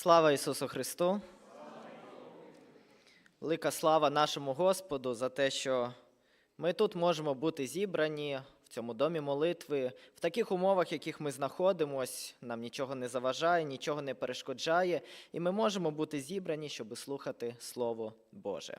Слава Ісусу Христу! Велика слава нашому Господу за те, що ми тут можемо бути зібрані в цьому домі молитви, в таких умовах, в яких ми знаходимось, нам нічого не заважає, нічого не перешкоджає, і ми можемо бути зібрані, щоб слухати Слово Боже.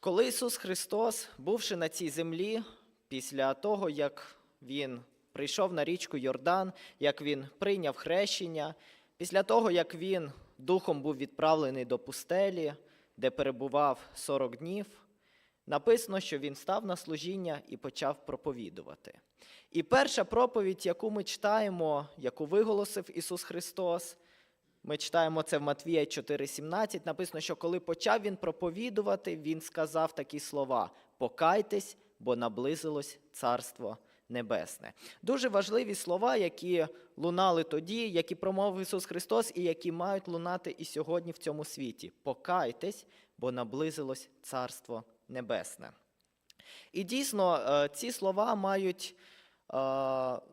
Коли Ісус Христос, бувши на цій землі, після того, як Він прийшов на річку Йордан, як Він прийняв хрещення, після того, як Він духом був відправлений до пустелі, де перебував 40 днів, написано, що Він став на служіння і почав проповідувати. І перша проповідь, яку ми читаємо, яку виголосив Ісус Христос, ми читаємо це в Матвія 4,17. Написано, що коли почав він проповідувати, він сказав такі слова: Покайтесь, бо наблизилось Царство Небесне. Дуже важливі слова, які лунали тоді, які промовив Ісус Христос, і які мають лунати і сьогодні в цьому світі. Покайтесь, бо наблизилось Царство Небесне. І дійсно, е, ці слова мають е,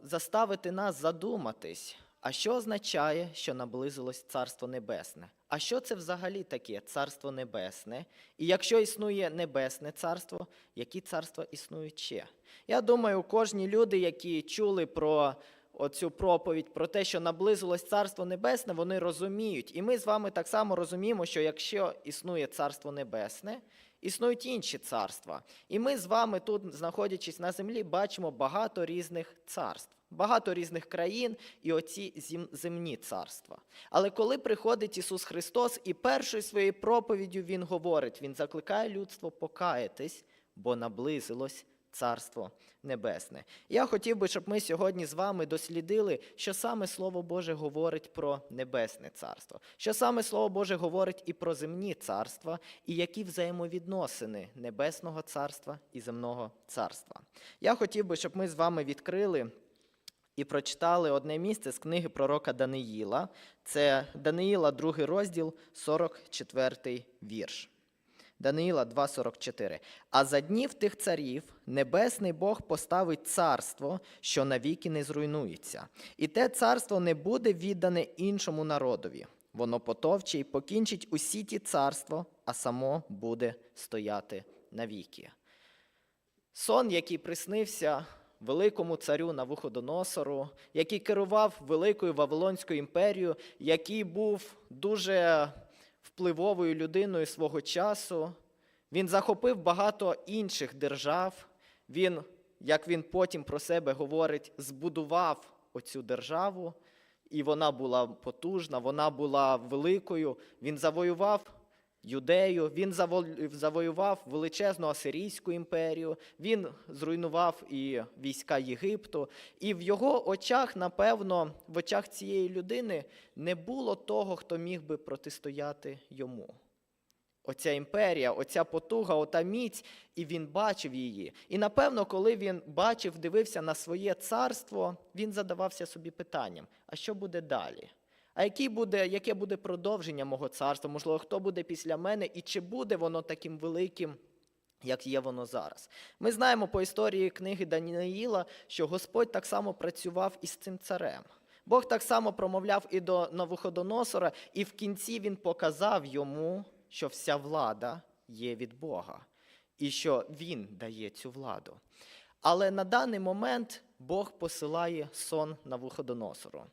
заставити нас задуматись. А що означає, що наблизилось Царство Небесне? А що це взагалі таке Царство Небесне? І якщо існує Небесне Царство, які царства існують ще? Я думаю, кожні люди, які чули про оцю проповідь, про те, що наблизилось Царство Небесне, вони розуміють. І ми з вами так само розуміємо, що якщо існує Царство Небесне, існують інші царства. І ми з вами тут, знаходячись на землі, бачимо багато різних царств. Багато різних країн і оці земні царства. Але коли приходить Ісус Христос, і першою своєю проповіддю Він говорить, Він закликає людство покаятись, бо наблизилось Царство Небесне. Я хотів би, щоб ми сьогодні з вами дослідили, що саме Слово Боже говорить про Небесне Царство, що саме Слово Боже говорить і про земні царства, і які взаємовідносини Небесного Царства і земного царства. Я хотів би, щоб ми з вами відкрили і прочитали одне місце з книги пророка Даниїла. Це Даниїла, другий розділ, 44 вірш. Даниїла 2,44. А за днів тих царів небесний Бог поставить царство, що навіки не зруйнується, і те царство не буде віддане іншому народові. Воно потовче і покінчить усі ті царства, а само буде стояти навіки. Сон, який приснився великому царю Навуходоносору, який керував великою Вавилонською імперією, який був дуже впливовою людиною свого часу. Він захопив багато інших держав. Він, як він потім про себе говорить, збудував оцю державу, і вона була потужна, вона була великою. Він завоював Юдею, він завоював величезну Асирійську імперію, він зруйнував і війська Єгипту. І в його очах, напевно, в очах цієї людини не було того, хто міг би протистояти йому. Оця імперія, оця потуга, ота міць, і він бачив її. І напевно, коли він бачив, дивився на своє царство, він задавався собі питанням: а що буде далі? А який буде, яке буде продовження мого царства? Можливо, хто буде після мене, і чи буде воно таким великим, як є воно зараз? Ми знаємо по історії книги Даніїла, що Господь так само працював із цим царем. Бог так само промовляв і до Навуходоносора, і в кінці він показав йому, що вся влада є від Бога, і що він дає цю владу. Але на даний момент Бог посилає сон Навуходоносору.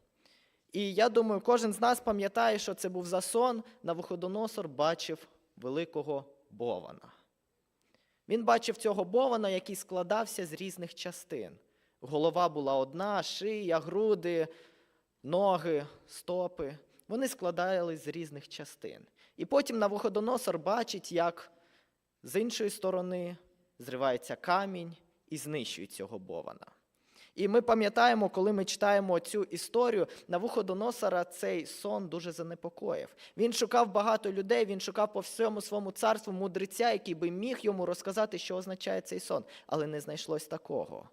І я думаю, кожен з нас пам'ятає, що це був за сон. Навуходоносор бачив великого бована. Він бачив цього бована, який складався з різних частин. Голова була одна, шия, груди, ноги, стопи. Вони складались з різних частин. І потім Навуходоносор бачить, як з іншої сторони зривається камінь і знищує цього бована. І ми пам'ятаємо, коли ми читаємо цю історію, Навуходоносора цей сон дуже занепокоїв. Він шукав багато людей, він шукав по всьому своєму царству мудреця, який би міг йому розказати, що означає цей сон, але не знайшлось такого.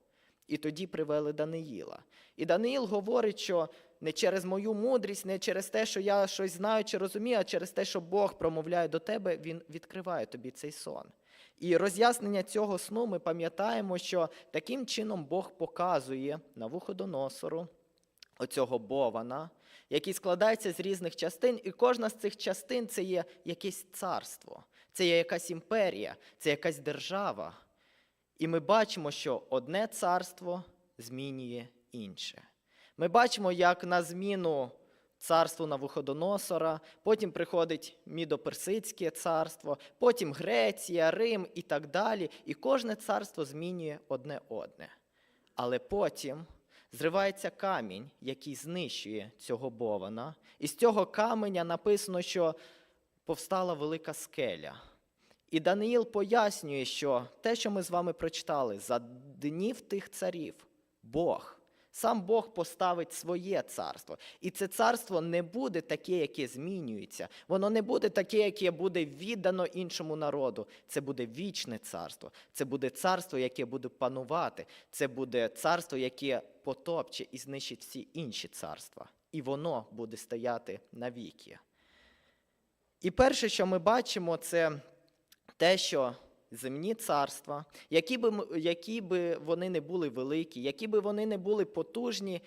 І тоді привели Даниїла. І Даниїл говорить, що не через мою мудрість, не через те, що я щось знаю чи розумію, а через те, що Бог промовляє до тебе, він відкриває тобі цей сон. І роз'яснення цього сну ми пам'ятаємо, що таким чином Бог показує на Навуходоносору оцього бована, який складається з різних частин, і кожна з цих частин це є якесь царство, це є якась імперія, це якась держава. І ми бачимо, що одне царство змінює інше. Ми бачимо, як на зміну царству Навуходоносора, потім приходить Мідоперсидське царство, потім Греція, Рим і так далі. І кожне царство змінює одне одне. Але потім зривається камінь, який знищує цього бована. І з цього каменя написано, що повстала велика скеля. І Даниїл пояснює, що те, що ми з вами прочитали, за днів тих царів, Бог, сам Бог поставить своє царство. І це царство не буде таке, яке змінюється. Воно не буде таке, яке буде віддано іншому народу. Це буде вічне царство. Це буде царство, яке буде панувати. Це буде царство, яке потопче і знищить всі інші царства. І воно буде стояти навіки. І перше, що ми бачимо, це те, що земні царства, які би, які би вони не були великі, які би вони не були потужні,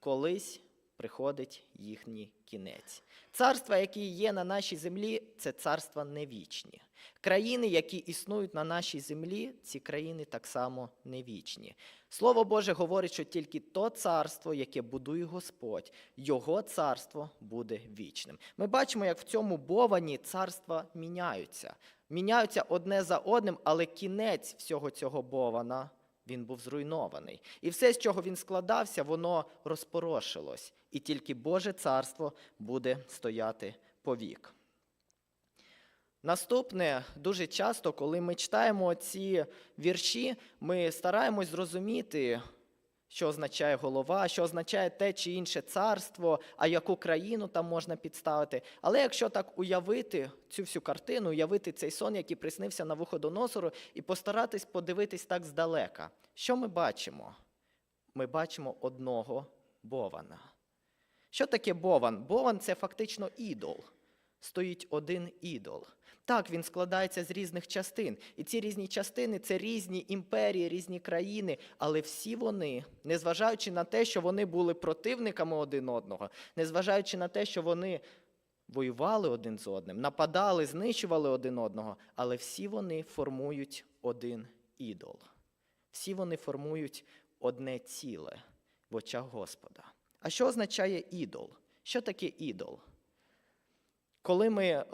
колись приходить їхній кінець. Царства, які є на нашій землі, це царства невічні. Країни, які існують на нашій землі, ці країни так само невічні. Слово Боже говорить, що тільки то царство, яке будує Господь, його царство буде вічним. Ми бачимо, як в цьому бовані царства міняються. Міняються одне за одним, але кінець всього цього бована він був зруйнований. І все, з чого він складався, воно розпорошилось. І тільки Боже царство буде стояти повік. Наступне, дуже часто, коли ми читаємо ці вірші, ми стараємось зрозуміти, що означає голова, що означає те чи інше царство, а яку країну там можна підставити. Але якщо так уявити цю всю картину, уявити цей сон, який приснився на виходоносору, і постаратись подивитись так здалека, що ми бачимо? Ми бачимо одного бована. Що таке бован? Бован це фактично ідол. Стоїть один ідол. Так, він складається з різних частин. І ці різні частини це різні імперії, різні країни, але всі вони, незважаючи на те, що вони були противниками один одного, незважаючи на те, що вони воювали один з одним, нападали, знищували один одного, але всі вони формують один ідол. Всі вони формують одне ціле в очах Господа. А що означає ідол? Що таке ідол? Коли ми е,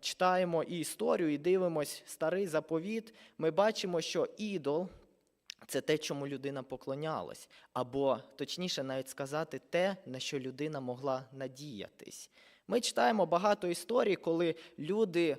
читаємо і історію, і дивимось старий заповіт, ми бачимо, що ідол це те, чому людина поклонялась, або точніше, навіть сказати, те, на що людина могла надіятись. Ми читаємо багато історій, коли люди е,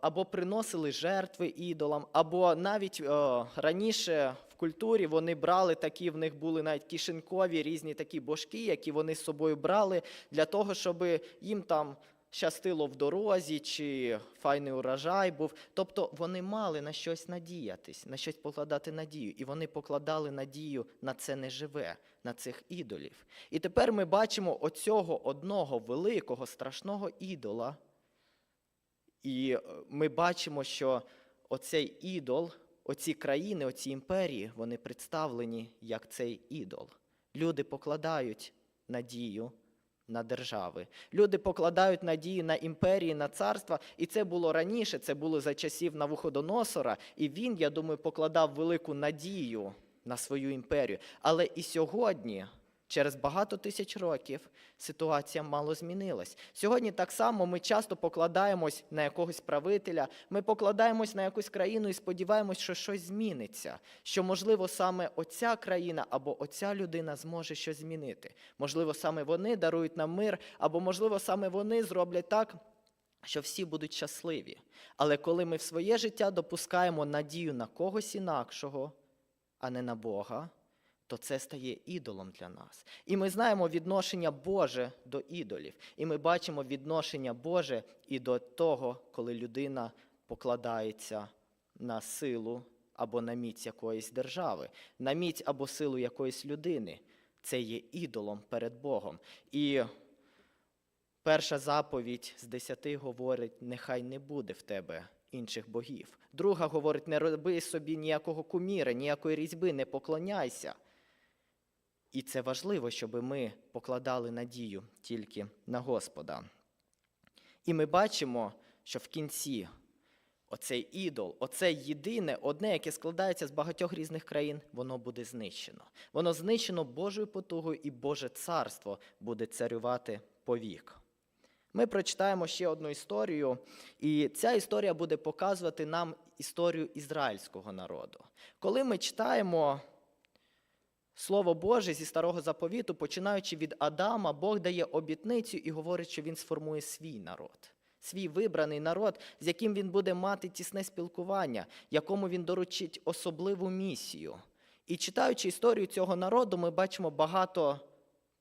або приносили жертви ідолам, або навіть е, раніше культурі вони брали такі, в них були навіть кишенькові різні такі божки, які вони з собою брали для того, щоб їм там щастило в дорозі чи файний урожай був. Тобто вони мали на щось надіятись, на щось покладати надію. І вони покладали надію на це неживе, на цих ідолів. І тепер ми бачимо оцього одного великого страшного ідола. І е, ми бачимо, що оцей ідол, оці країни, оці імперії, вони представлені як цей ідол. Люди покладають надію на держави. Люди покладають надію на імперії, на царства. І це було раніше, це було за часів Навуходоносора. І він, я думаю, покладав велику надію на свою імперію. Але і сьогодні, через багато тисяч років, ситуація мало змінилась. Сьогодні так само ми часто покладаємось на якогось правителя, ми покладаємось на якусь країну і сподіваємось, що щось зміниться. Що, можливо, саме оця країна або оця людина зможе щось змінити. Можливо, саме вони дарують нам мир, або, можливо, саме вони зроблять так. Що всі будуть щасливі. Але коли ми в своє життя допускаємо надію на когось інакшого, а не на Бога, то це стає ідолом для нас. І ми знаємо відношення Боже до ідолів. І ми бачимо відношення Боже і до того, коли людина покладається на силу або на міць якоїсь держави, на міць або силу якоїсь людини. Це є ідолом перед Богом. І перша заповідь з десяти говорить: нехай не буде в тебе інших богів. Друга говорить: не роби собі ніякого куміра, ніякої різьби, не поклоняйся. І це важливо, щоб ми покладали надію тільки на Господа. І ми бачимо, що в кінці оцей ідол, оце єдине, одне, яке складається з багатьох різних країн, воно буде знищено. Воно знищено Божою потугою, і Боже царство буде царювати повік. Ми прочитаємо ще одну історію, і ця історія буде показувати нам історію ізраїльського народу. Коли ми читаємо Слово Боже зі старого заповіту, починаючи від Адама, Бог дає обітницю і говорить, що він сформує свій народ, свій вибраний народ, з яким він буде мати тісне спілкування, якому він доручить особливу місію. І читаючи історію цього народу, ми бачимо багато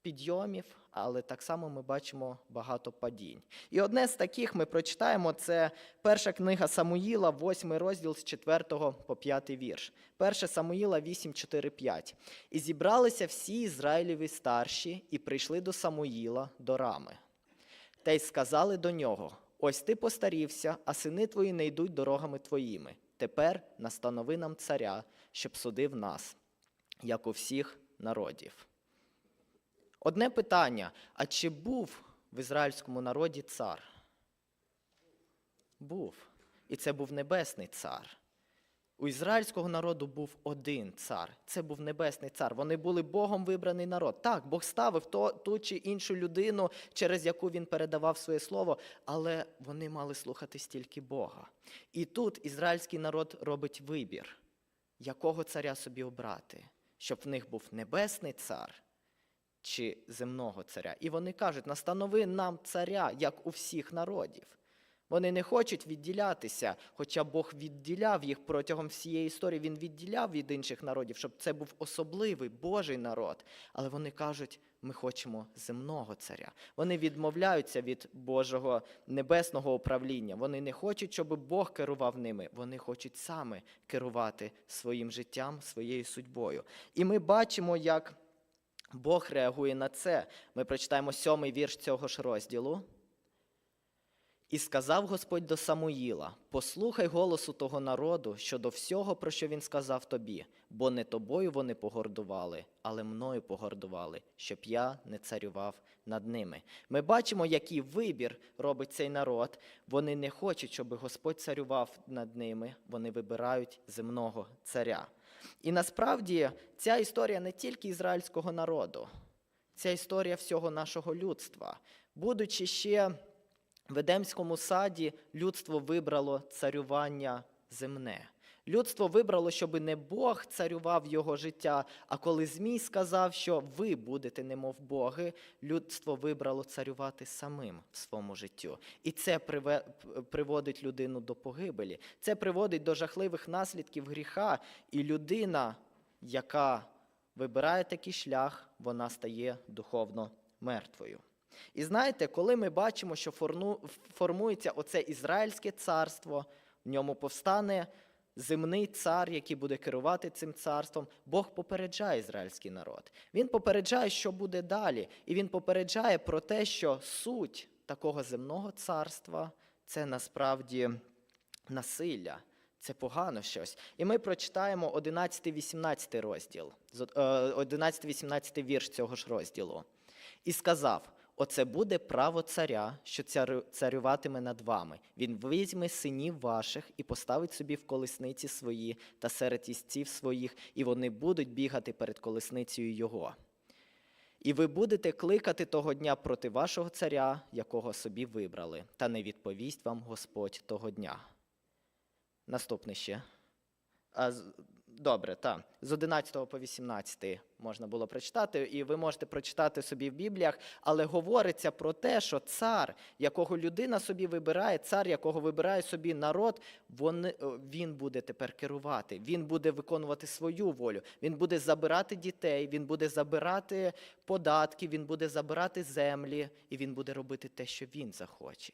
підйомів, але так само ми бачимо багато падінь. І одне з таких ми прочитаємо це перша книга Самуїла, 8 розділ з 4 по 5 вірш. Перша Самуїла 8, 4, 5. І зібралися всі Ізраїлеві старші, і прийшли до Самуїла, до рами. Та й сказали до нього: Ось ти постарівся, а сини твої не йдуть дорогами твоїми. Тепер настанови нам царя, щоб судив нас, як у всіх народів. Одне питання: а чи був в ізраїльському народі цар? Був. І це був небесний цар. У ізраїльського народу був один цар. Це був небесний цар. Вони були Богом вибраний народ. Так, Бог ставив то, ту чи іншу людину, через яку він передавав своє слово, але вони мали слухати стільки Бога. І тут ізраїльський народ робить вибір, якого царя собі обрати, щоб в них був небесний цар чи земного царя. І вони кажуть: настанови нам царя, як у всіх народів. Вони не хочуть відділятися, хоча Бог відділяв їх протягом всієї історії. Він відділяв від інших народів, щоб це був особливий Божий народ. Але вони кажуть, ми хочемо земного царя. Вони відмовляються від Божого небесного управління. Вони не хочуть, щоб Бог керував ними. Вони хочуть саме керувати своїм життям, своєю судьбою. І ми бачимо, як Бог реагує на це. Ми прочитаємо сьомий вірш цього ж розділу. І сказав Господь до Самуїла: Послухай голосу того народу щодо всього, про що він сказав тобі, бо не тобою вони погордували, але мною погордували, щоб я не царював над ними. Ми бачимо, який вибір робить цей народ. Вони не хочуть, щоб Господь царював над ними. Вони вибирають земного царя. І насправді ця історія не тільки ізраїльського народу, ця історія всього нашого людства. Будучи ще в Едемському саді, людство вибрало царювання земне. Людство вибрало, щоб не Бог царював його життя, а коли Змій сказав, що ви будете немов Боги, людство вибрало царювати самим в своєму життю. І це приводить людину до погибелі. Це приводить до жахливих наслідків гріха. І людина, яка вибирає такий шлях, вона стає духовно мертвою. І знаєте, коли ми бачимо, що формується оце Ізраїльське царство, в ньому повстане земний цар, який буде керувати цим царством, Бог попереджає ізраїльський народ. Він попереджає, що буде далі. І він попереджає про те, що суть такого земного царства це насправді насилля. Це погано щось. І ми прочитаємо 11-18 розділ, е, 11-18 вірш цього ж розділу. І сказав: Оце буде право царя, що царюватиме над вами. Він візьме синів ваших і поставить собі в колесниці свої та серед істців своїх, і вони будуть бігати перед колесницею його. І ви будете кликати того дня проти вашого царя, якого собі вибрали, та не відповість вам Господь того дня. Наступне ще. Добре, так. З 11 по 18 можна було прочитати, і ви можете прочитати собі в Бібліях, але говориться про те, що цар, якого людина собі вибирає, цар, якого вибирає собі народ, вони, він буде тепер керувати, він буде виконувати свою волю, він буде забирати дітей, він буде забирати податки, він буде забирати землі, і він буде робити те, що він захоче.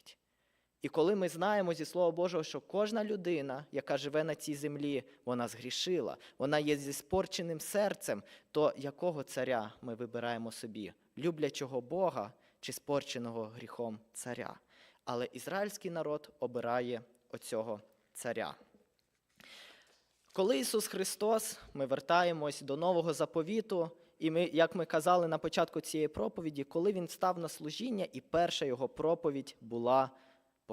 І коли ми знаємо зі Слова Божого, що кожна людина, яка живе на цій землі, вона згрішила, вона є зі спорченим серцем, то якого царя ми вибираємо собі? Люблячого Бога чи спорченого гріхом царя? Але ізраїльський народ обирає оцього царя. Коли Ісус Христос, ми вертаємось до Нового заповіту, І ми, як ми казали на початку цієї проповіді, коли він став на служіння, і перша його проповідь була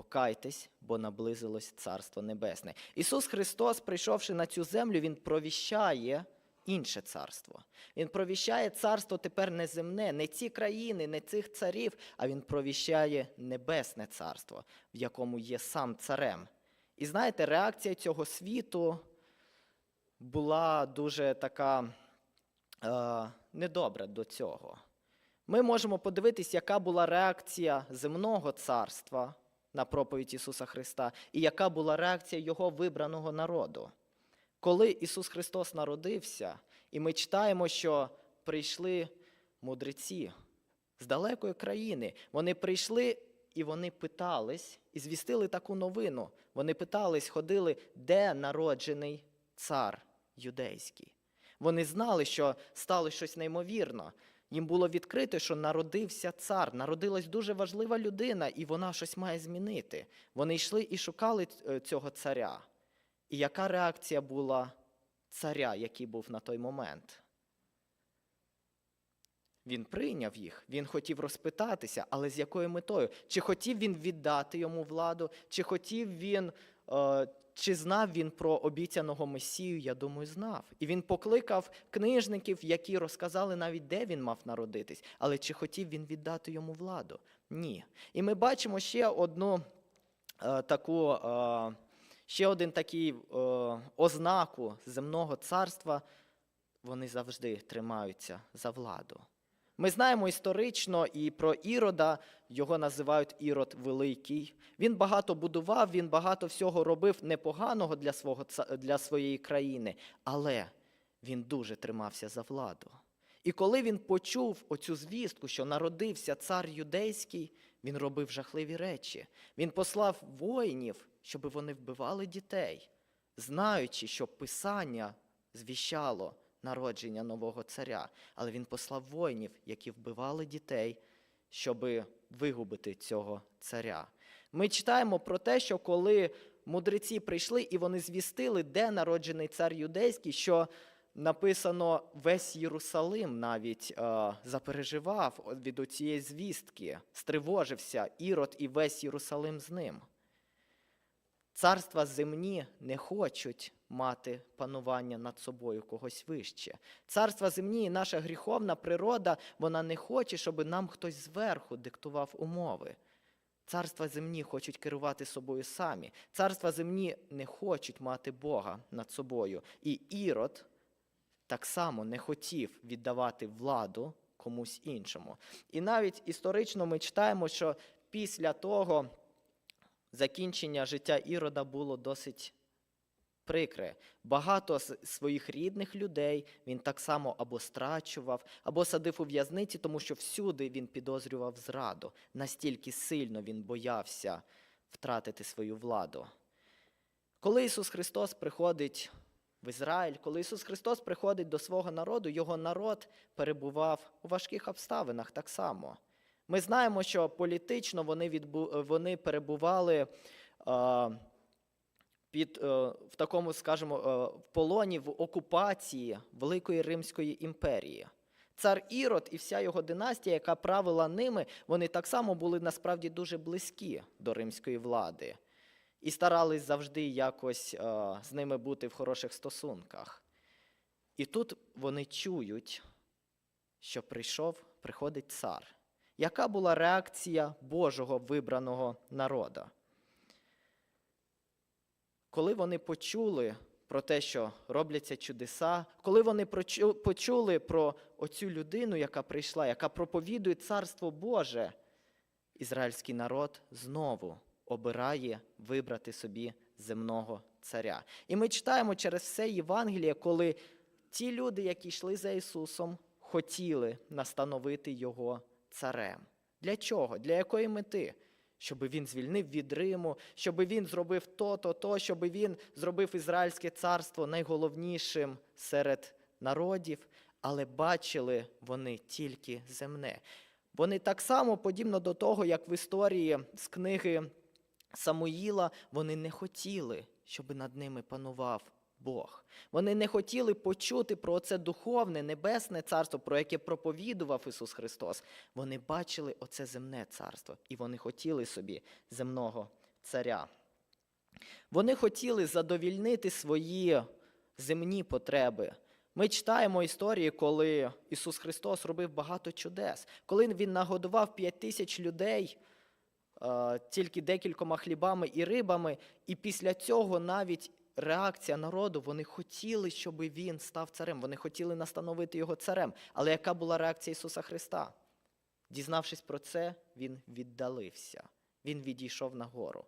покайтесь, бо наблизилось Царство Небесне. Ісус Христос, прийшовши на цю землю, Він провіщає інше царство. Він провіщає царство тепер не земне, не ці країни, не цих царів, а Він провіщає небесне царство, в якому є сам царем. І знаєте, реакція цього світу була дуже така е, недобра до цього. Ми можемо подивитись, яка була реакція земного царства на проповідь Ісуса Христа, і яка була реакція Його вибраного народу. Коли Ісус Христос народився, і ми читаємо, що прийшли мудреці з далекої країни, вони прийшли і вони питались, і звістили таку новину. Вони питались, ходили, де народжений цар юдейський. Вони знали, що стало щось неймовірно. Їм було відкрито, що народився цар, народилась дуже важлива людина, і вона щось має змінити. Вони йшли і шукали е, цього царя. І яка реакція була царя, який був на той момент? Він прийняв їх, він хотів розпитатися, але з якою метою? Чи хотів він віддати йому владу, чи хотів він, е, чи знав він про обіцяного Месію? Я думаю, знав. І він покликав книжників, які розказали навіть, де він мав народитись. Але чи хотів він віддати йому владу? Ні. І ми бачимо ще одну е, таку. Е, Ще один такий е, ознаку земного царства вони завжди тримаються за владу. Ми знаємо історично і про Ірода, його називають Ірод Великий. Він багато будував, він багато всього робив непоганого для, свого, для своєї країни, але він дуже тримався за владу. І коли він почув оцю звістку, що народився цар юдейський, він робив жахливі речі. Він послав воїнів, щоб вони вбивали дітей, знаючи, що Писання звіщало народження нового царя. Але він послав воїнів, які вбивали дітей, щоб вигубити цього царя. Ми читаємо про те, що коли мудреці прийшли і вони звістили, де народжений цар юдейський, що написано весь Єрусалим навіть е, запереживав від цієї звістки, стривожився Ірод і весь Єрусалим з ним. Царства земні не хочуть мати панування над собою когось вище. Царства земні і наша гріховна природа, вона не хоче, щоб нам хтось зверху диктував умови. Царства земні хочуть керувати собою самі. Царства земні не хочуть мати Бога над собою. І Ірод так само не хотів віддавати владу комусь іншому. І навіть історично ми читаємо, що після того закінчення життя Ірода було досить прикре. Багато своїх рідних людей він так само або страчував, або садив у в'язниці, тому що всюди він підозрював зраду. Настільки сильно він боявся втратити свою владу. Коли Ісус Христос приходить в Ізраїль, коли Ісус Христос приходить до свого народу, його народ перебував у важких обставинах так само. Ми знаємо, що політично вони, відбу... вони перебували е, під, е, в такому, скажімо, е, в полоні в окупації Великої Римської імперії. Цар Ірод і вся його династія, яка правила ними, вони так само були насправді дуже близькі до римської влади і старались завжди якось е, з ними бути в хороших стосунках. І тут вони чують, що прийшов, приходить цар. Яка була реакція Божого вибраного народу? Коли вони почули про те, що робляться чудеса, коли вони почули про оцю людину, яка прийшла, яка проповідує Царство Боже, ізраїльський народ знову обирає вибрати собі земного царя. І ми читаємо через все Євангеліє, коли ті люди, які йшли за Ісусом, хотіли настановити Його царем. Для чого? Для якої мети? Щоб він звільнив від Риму, щоб він зробив то, то, то, щоб він зробив Ізраїльське царство найголовнішим серед народів, але бачили вони тільки земне. Вони так само, подібно до того, як в історії з книги Самуїла, вони не хотіли, щоб над ними панував Бог. Вони не хотіли почути про це духовне, небесне царство, про яке проповідував Ісус Христос. Вони бачили оце земне царство, і вони хотіли собі земного царя. Вони хотіли задовільнити свої земні потреби. Ми читаємо історії, коли Ісус Христос робив багато чудес, коли Він нагодував п'ять тисяч людей е, тільки декількома хлібами і рибами, і після цього навіть реакція народу, вони хотіли, щоб він став царем, вони хотіли настановити його царем. Але яка була реакція Ісуса Христа? Дізнавшись про це, він віддалився, він відійшов нагору.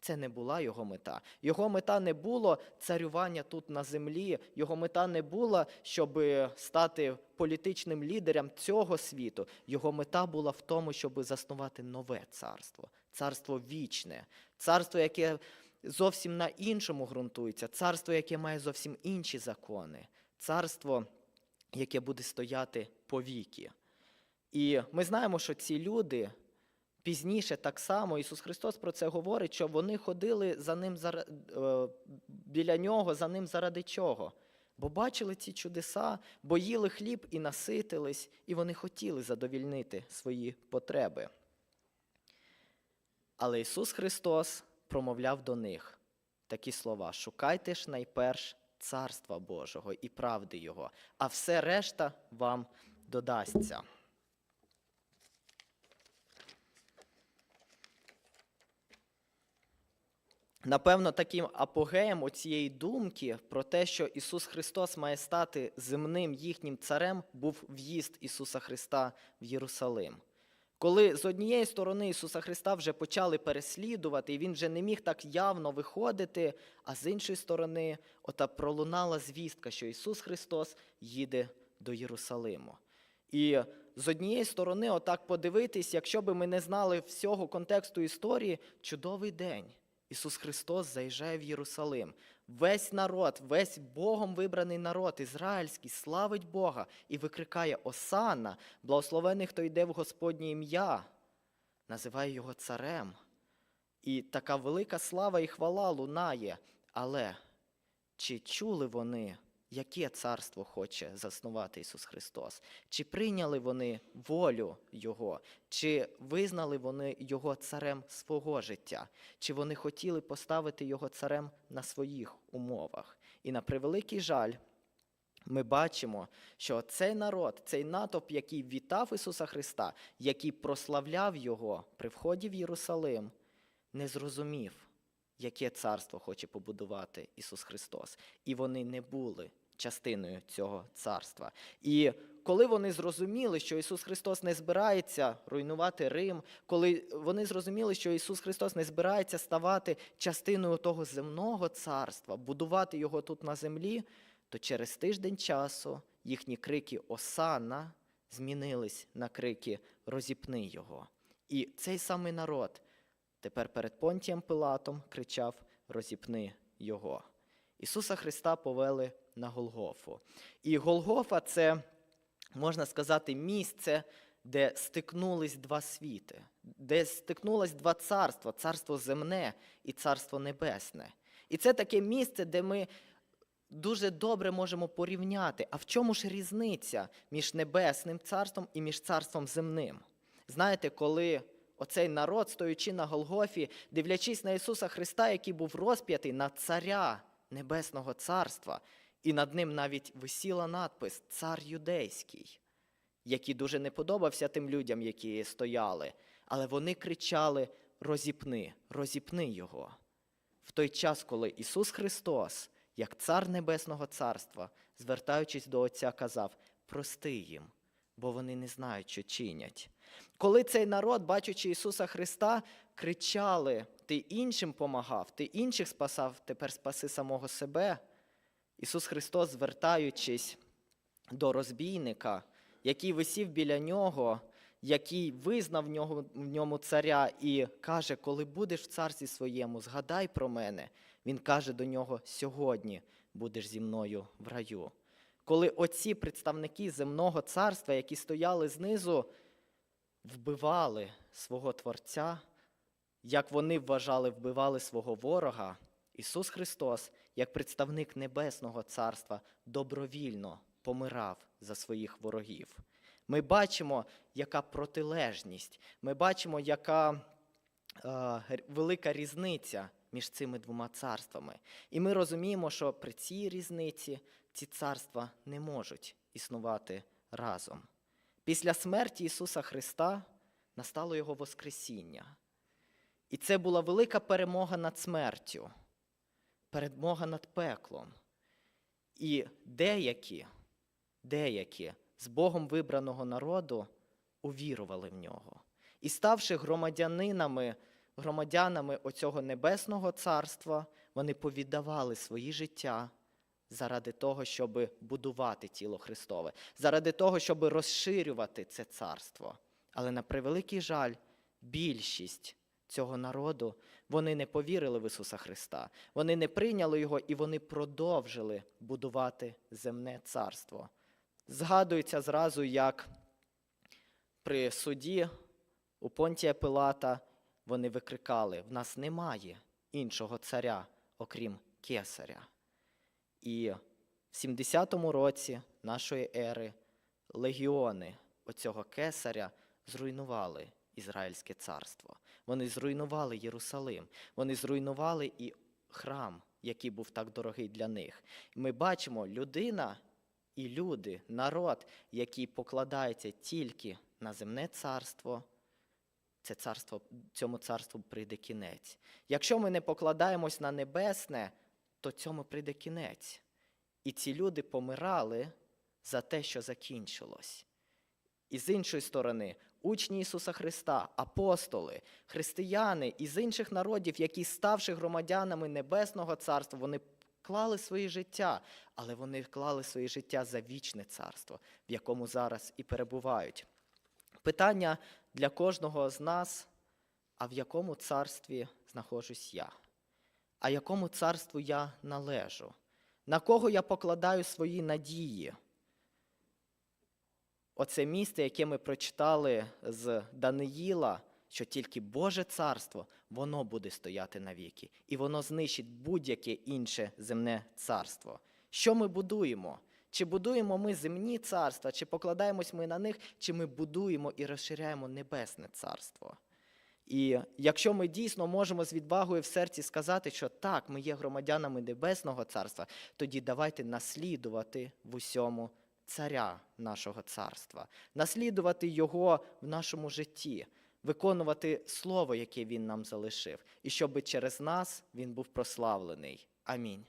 Це не була його мета. Його мета не було царювання тут на землі. Його мета не була, щоб стати політичним лідером цього світу. Його мета була в тому, щоб заснувати нове царство, царство вічне, царство, яке зовсім на іншому ґрунтується, царство, яке має зовсім інші закони, царство, яке буде стояти повіки. І ми знаємо, що ці люди пізніше так само Ісус Христос про це говорить, що вони ходили за ним е, біля нього, за ним заради чого? Бо бачили ці чудеса, бо їли хліб і наситились, і вони хотіли задовільнити свої потреби. Але Ісус Христос промовляв до них такі слова: шукайте ж найперш Царства Божого і правди Його, а все решта вам додасться. Напевно, таким апогеєм оцієї думки про те, що Ісус Христос має стати земним їхнім царем, був в'їзд Ісуса Христа в Єрусалим. Коли з однієї сторони Ісуса Христа вже почали переслідувати, і Він вже не міг так явно виходити, а з іншої сторони, ота пролунала звістка, що Ісус Христос їде до Єрусалиму. І з однієї сторони, отак подивитись, якщо би ми не знали всього контексту історії, чудовий день. Ісус Христос заїжджає в Єрусалим. Весь народ, весь Богом вибраний народ, ізраїльський, славить Бога і викрикає Осанна, благословений, хто йде в Господнє ім'я, називає його царем. І така велика слава і хвала лунає. Але чи чули вони, яке царство хоче заснувати Ісус Христос? Чи прийняли вони волю Його? Чи визнали вони Його царем свого життя? Чи вони хотіли поставити Його царем на своїх умовах? І на превеликий жаль, ми бачимо, що цей народ, цей натовп, який вітав Ісуса Христа, який прославляв Його при вході в Єрусалим, не зрозумів, яке царство хоче побудувати Ісус Христос. І вони не були частиною цього царства. І коли вони зрозуміли, що Ісус Христос не збирається руйнувати Рим, коли вони зрозуміли, що Ісус Христос не збирається ставати частиною того земного царства, будувати його тут на землі, то через тиждень часу їхні крики Осана змінились на крики Розіпни його. І цей самий народ тепер перед Понтієм Пилатом кричав Розіпни його. Ісуса Христа повели на Голгофу. І Голгофа це, можна сказати, місце, де стикнулись два світи, де стикнулись два царства: царство земне і царство небесне. І це таке місце, де ми дуже добре можемо порівняти, а в чому ж різниця між небесним царством і між царством земним? Знаєте, коли оцей народ, стоючи на Голгофі, дивлячись на Ісуса Христа, який був розп'ятий на царя Небесного Царства, і над ним навіть висіла надпис Цар Юдейський, який дуже не подобався тим людям, які стояли, але вони кричали: Розіпни, розіпни його. В той час, коли Ісус Христос, як Цар Небесного Царства, звертаючись до Отця, казав: Прости їм, бо вони не знають, що чинять. Коли цей народ, бачачи Ісуса Христа, кричали: Ти іншим помагав, ти інших спасав, тепер спаси самого себе. Ісус Христос, звертаючись до розбійника, який висів біля нього, який визнав в ньому царя і каже, коли будеш в царстві своєму, згадай про мене. Він каже до нього: сьогодні будеш зі мною в раю. Коли оці представники земного царства, які стояли знизу, вбивали свого Творця, як вони вважали, вбивали свого ворога, Ісус Христос, як представник Небесного Царства, добровільно помирав за своїх ворогів. Ми бачимо, яка протилежність, ми бачимо, яка е, велика різниця між цими двома царствами. І ми розуміємо, що при цій різниці ці царства не можуть існувати разом. Після смерті Ісуса Христа настало Його Воскресіння. І це була велика перемога над смертю, перемога над пеклом. І деякі, деякі з Богом вибраного народу увірували в нього. І ставши громадянинами, громадянами оцього небесного царства, вони повіддавали свої життя заради того, щоб будувати тіло Христове, заради того, щоб розширювати це царство. Але на превеликий жаль, більшість цього народу вони не повірили в Ісуса Христа, вони не прийняли Його і вони продовжили будувати земне царство. Згадується зразу, як при суді у Понтія Пилата вони викрикали: в нас немає іншого царя, окрім Кесаря. І в 70-му році нашої ери легіони оцього кесаря зруйнували Ізраїльське царство. Вони зруйнували Єрусалим, вони зруйнували і храм, який був так дорогий для них. Ми бачимо, людина і люди, народ, який покладається тільки на земне царство, це царство, цьому царству прийде кінець. Якщо ми не покладаємось на небесне, то цьому прийде кінець. І ці люди помирали за те, що закінчилось. І з іншої сторони, учні Ісуса Христа, апостоли, християни із інших народів, які, ставши громадянами Небесного Царства, вони клали свої життя, але вони клали свої життя за вічне царство, в якому зараз і перебувають. Питання для кожного з нас, а в якому царстві знаходжусь я? А якому царству я належу? На кого я покладаю свої надії? Оце місце, яке ми прочитали з Даниїла, що тільки Боже царство, воно буде стояти навіки, і воно знищить будь-яке інше земне царство. Що ми будуємо? Чи будуємо ми земні царства, чи покладаємось ми на них, чи ми будуємо і розширяємо небесне царство? І якщо ми дійсно можемо з відвагою в серці сказати, що так, ми є громадянами Небесного Царства, тоді давайте наслідувати в усьому царя нашого царства, наслідувати його в нашому житті, виконувати слово, яке він нам залишив, і щоб через нас він був прославлений. Амінь.